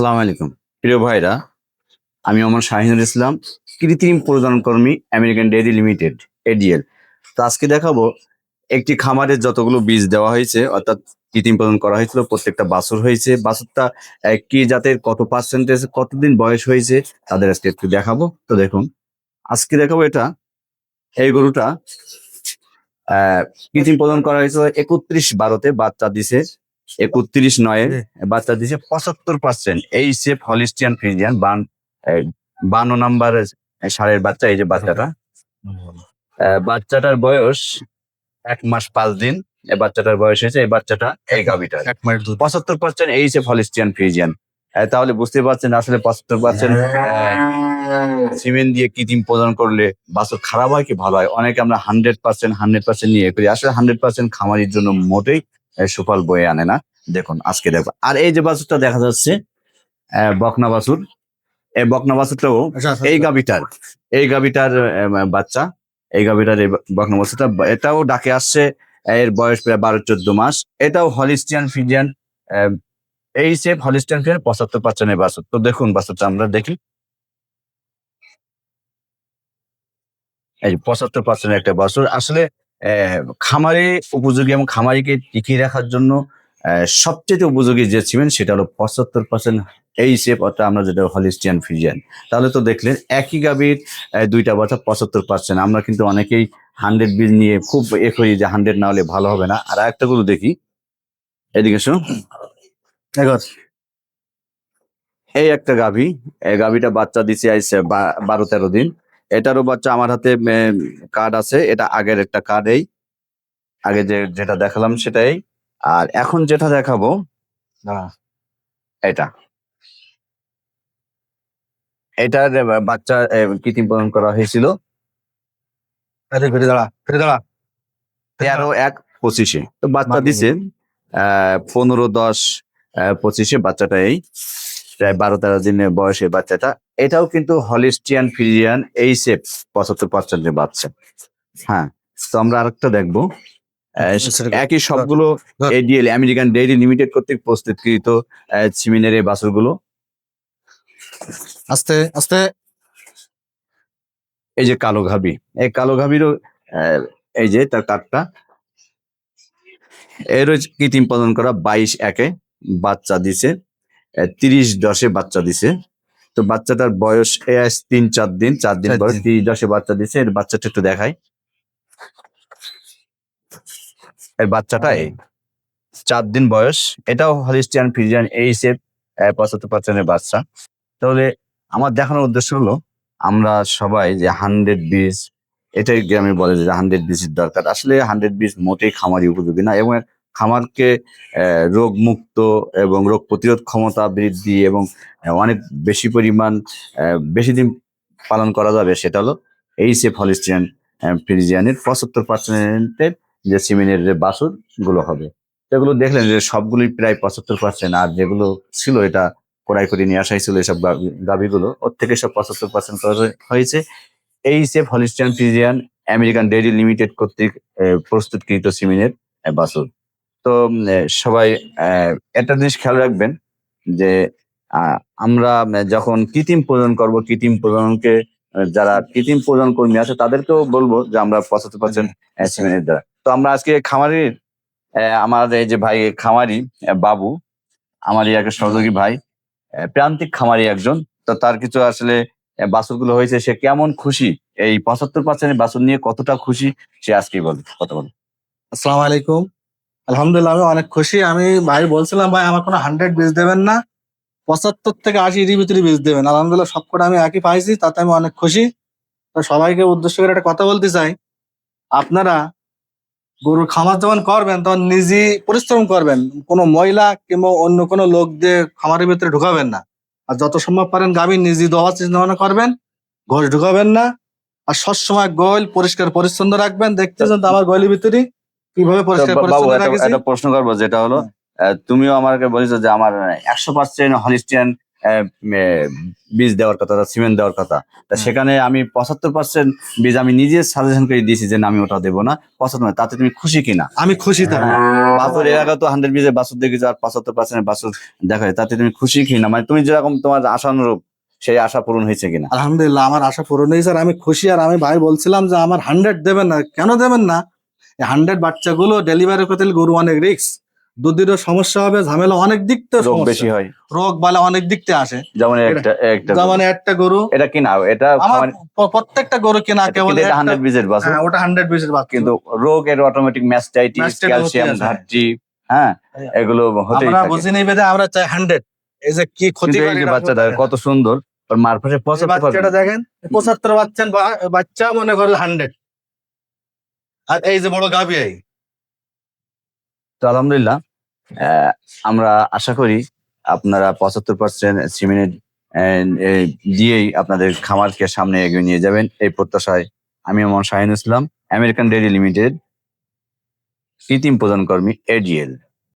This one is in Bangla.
আসসালামু আলাইকুম। প্রিয় ভাইরা, আমি আমার শাহিনুর ইসলাম, কৃত্রিম প্রজনন কর্মী আমেরিকান ডেয়ারি লিমিটেড, এডিএল। তো আজকে দেখাবো একটি খামারের যতগুলো বীজ দেওয়া হয়েছে, অর্থাৎ কৃত্রিম প্রজনন করা হয়েছিল, প্রত্যেকটা বাছুর হয়েছে। বাছুরটা কি জাতের, কত পার্সেন্টেজ কতদিন বয়স হয়েছে, তাদের আজকে একটু দেখাবো। তো দেখুন, আজকে দেখাবো এটা, এই গরুটা কৃত্রিম প্রজনন করা হয়েছিল একত্রিশ বারোতে, বাচ্চা দিছে একত্রিশ নয়ে বাচ্চা দিছে পঁচাত্তর পার্সেন্ট এই সেফ হলিস্টিয়ান ফ্রিজিয়ান বান বান্ন নাম্বার সারের বাচ্চা এই যে বাচ্চাটা। আহ, বাচ্চাটার বয়স এক মাস পাঁচ দিন। এই বাচ্চাটার বয়স হয়েছে এই বাচ্চাটা এই গাভিটার। এক মাস পঁচাত্তর পার্সেন্ট এই সেফ হলিস্টিয়ান ফ্রিজিয়ান তাহলে বুঝতে পারছেন আসলে পঁচাত্তর পার্সেন্ট সিমেন্ট দিয়ে কৃত্রিম প্রদান করলে বাছুর খারাপ হয় কি ভালো হয়? অনেকে আমরা হান্ড্রেড পার্সেন্ট হান্ড্রেড পার্সেন্ট নিয়ে করি। আসলে হান্ড্রেড পার্সেন্ট খামারির জন্য মোটেই সুফল বয়ে আনে না। দেখুন আজকে দেখো আর এই যে বাছুরটা দেখা যাচ্ছে বকনা বাছুর। এই বকনা বাছুরটাও আচ্ছা, এই গাবিটার এই গাবিটার বাচ্চা। এই গাবিটার এই বকনা বাছুরটা এটাও ডাকে আসছে এর বয়স প্রায় বারো চোদ্দ মাস। এটাও হলিস্টিয়ান ফিজিয়ান এই সেফ হলিস্টিয়ান ফিজিয়ান পঁচাত্তর পার্সেন্টের বাছুর। তো দেখুন বাছুরটা আমরা দেখি। এই পঁচাত্তর পার্সেন্ট একটা বছর। আসলে খামারে উপযোগী এবং খামারিকে টিকিয়ে রাখার জন্য সবচেয়ে উপযোগী যে সিমেন্ট সেটা হলো পঁচাত্তর পার্সেন্ট এই শেপ অর্থাৎ আমরা যেটা হলিস্টিয়ান ফিজিয়ান তাহলে তো দেখলেন একই গাভীর দুইটা বাচ্চা পঁচাত্তর পার্সেন্ট আমরা কিন্তু অনেকেই হান্ড্রেড বিল নিয়ে খুব এ করি যে হান্ড্রেড না হলে ভালো হবে না। আর একটা গুলো দেখি। এদিকে শোনো। এই একটা গাভী এই গাভীটা বাচ্চা দিছে আইসে বারো তেরো দিন। এটারও বাচ্চা আমার হাতে কার্ড আছে। এটা আগের একটা কার্ড এই। আগে যে যেটা দেখালাম সেটাই। আর এখন যেটা দেখাবো। এটা। এটার বাচ্চা কৃত্রিম প্রদান করা হয়েছিল। তেরো এক পঁচিশে। তো বাচ্চা দিছে আহ পনেরো দশ পঁচিশে বাচ্চাটা এই। প্রায় বারো তেরো দিনের বয়সে বাচ্চাটা। এটাও কিন্তু হলিস্টিয়ান ফিজিয়ান এই সেপ পঁচাত্তর পার্সেন্টের বাচ্চা। হ্যাঁ তো আমরা আরেকটা দেখব। আহ, একই সবগুলো। এডিএল আমেরিকান ডেইরি লিমিটেড কর্তৃক প্রস্তুতকৃত আহ, সিমেন্টের এই বাছুরগুলো। আস্তে আস্তে। এই যে কালো ঘাবি। এই কালো ঘাবিরও এই যে তার কাঠটা। এর কৃত্রিম প্রদান করা বাইশ একে বাচ্চা দিছে। তিরিশ দশে বাচ্চা দিছে। তো বাচ্চাটার বয়স তিন চার দিন চার দিন দিন। তিরিশ দশে বাচ্চা দিছে এর বাচ্চাটা একটু দেখাই। এর বাচ্চাটা চার দিন বয়স। এটাও হলিস্টিয়ান ফিজিয়ান এই সেপ পঁচাত্তর পার্সেন্টের বাচ্চা। তাহলে আমার দেখানোর উদ্দেশ্য হলো আমরা সবাই যে হান্ড্রেড বিশ এটাই গ্রামে বলে যে হান্ড্রেড বিসের দরকার। আসলে হান্ড্রেড বিস মোটেই খামারি উপযোগী না এবং খামারকে রোগ মুক্ত এবং রোগ প্রতিরোধ ক্ষমতা বৃদ্ধি এবং অনেক বেশি পরিমাণ বেশি দিন পালন করা যাবে সেটা হলো এই সে ফলিস্টিয়ান ফ্রিজিয়ানের পঁচাত্তর পার্সেন্টের যে সিমেন্টের যে বাসুরগুলো হবে সেগুলো দেখলেন যে সবগুলোই প্রায় পঁচাত্তর পার্সেন্ট আর যেগুলো ছিল এটা কোড়াই করে নিয়ে আসাই ছিল এসব গাভী- গাভীগুলো ওর থেকে সব পঁচাত্তর পার্সেন্ট হয়েছে। এই safe Holstein Friesian American dairy limited কর্তৃক প্রস্তুতকৃত সিমেন্টের আহ, বাছুর তো সবাই আহ, একটা জিনিস খেয়াল রাখবেন যে আহ, আমরা যখন কৃত্রিম প্রজনন করব কৃত্রিম প্রজননকে যারা কৃত্রিম প্রজনন কর্মী আছে তাদেরকেও বলব যে আমরা পঁচাত্তর পার্সেন্ট সিমেন্টের দ্বারা। তো আমরা আজকে খামারির আমার এই যে ভাই খামারি বাবু আমারই একটা সহযোগী ভাই প্রান্তিক খামারি একজন তো তার কিছু আসলে বাছুরগুলো হয়েছে সে কেমন খুশি? এই পঁচাত্তর পার্সেন্ট বাছুর নিয়ে কতটা খুশি? সে আজকেই বলবে কথা বল আসসালামু আলাইকুম। আলহামদুলিল্লাহ আমি অনেক খুশি। আমি ভাই বলছিলাম, ভাই, আমার কোনো হান্ড্রেড বীজ দেবেন না। পঁচাত্তর থেকে আশি এর ভিতরে বীজ দেবেন। আলহামদুলিল্লাহ সবকটা আমি একই পাইছি, তাতে আমি অনেক খুশি। তো সবাইকে উদ্দেশ্য করে একটা কথা বলতে চাই। আপনারা গরুর খামার যখন করবেন, তখন নিজে পরিশ্রম করবেন। কোনো মহিলা কিংবা অন্য কোনো লোক দিয়ে খামারের ভিতরে ঢুকাবেন না। আর যত সম্ভব পারেন গাভী নিজে দেওয়ার চিন্তা ভাবনা করবেন ঘর ঢুকাবেন না। আর সবসময় গোল পরিষ্কার, পরিচ্ছন্ন রাখবেন। দেখতেছেন তো আমার গোয়েলের ভিতরে কীভাবে একটা প্রশ্ন করব যেটা হলো তুমিও আমাকে বলেছ যে আমার একশো পার্সেন্ট হলিস্টিয়ান বীজ দেওয়ার কথা সিমেন্ট দেওয়ার কথা। তা সেখানে আমি পঁচাত্তর পার্সেন্ট বীজ আমি নিজে সাজেশন করে দিয়েছি যে না, আমি ওটা দেবো না। পঁচাত্তর তাতে তুমি খুশি কিনা? আমি খুশি বাছুর এর আগে তো হান্ড্রেড বীজের বাছুর দেখেছ আর পঁচাত্তর পার্সেন্ট বাছুর দেখা যায় তাতে তুমি খুশি কিনা? মানে তুমি যেরকম তোমার আশানুরূপ সেই আশা পূরণ হয়েছে কিনা? আলহামদুলিল্লাহ আমার আশা পূরণ হয়েছে আর আমি খুশি আর আমি ভাই বলছিলাম যে আমার হান্ড্রেড দেবেন না কেন দেবেন না? হান্ড্রেড বাচ্চাগুলো ডেলিভারি করতে গরু অনেক রিস্ক দুধেরও সমস্যা হবে ঝামেলা অনেক দিক থেকে রোগ বেশি হয়। রোগ বালা অনেক দিক থেকে আসে। যেমন একটা একটা যেমন একটা গরু। এটা কিনা এটা প্রত্যেকটা গরু কেনা কেবল এটা বীজের বাছুর হ্যাঁ, ওটা হান্ড্রেড বেসের বাচ্চা কিন্তু রোগ এর অটোমেটিক ম্যাস্টাইটিস ক্যালসিয়াম ঘাটতি হ্যাঁ এগুলো হতেই আমরা বুঝি নেই বেদে আমরা চাই হান্ড্রেড এই যে কি ক্ষতি যে বাচ্চাটা কত সুন্দর। ওর মার পাশে বাচ্চাটা দেখেন পঁচাত্তর বাচ্চা বাচ্চা মনে করেন হান্ড্রেড আর এই যে বড় গাভি এই। তো আলহামদুলিল্লাহ আমরা আশা করি আপনারা পঁচাত্তর পার্সেন্ট সিমেন্ট দিয়েই আপনাদের খামারকে সামনে এগিয়ে নিয়ে যাবেন এই প্রত্যাশায়। আমি আমার Shahin Islam, American dairy limited, কৃত্রিম প্রধান কর্মী এডিএল।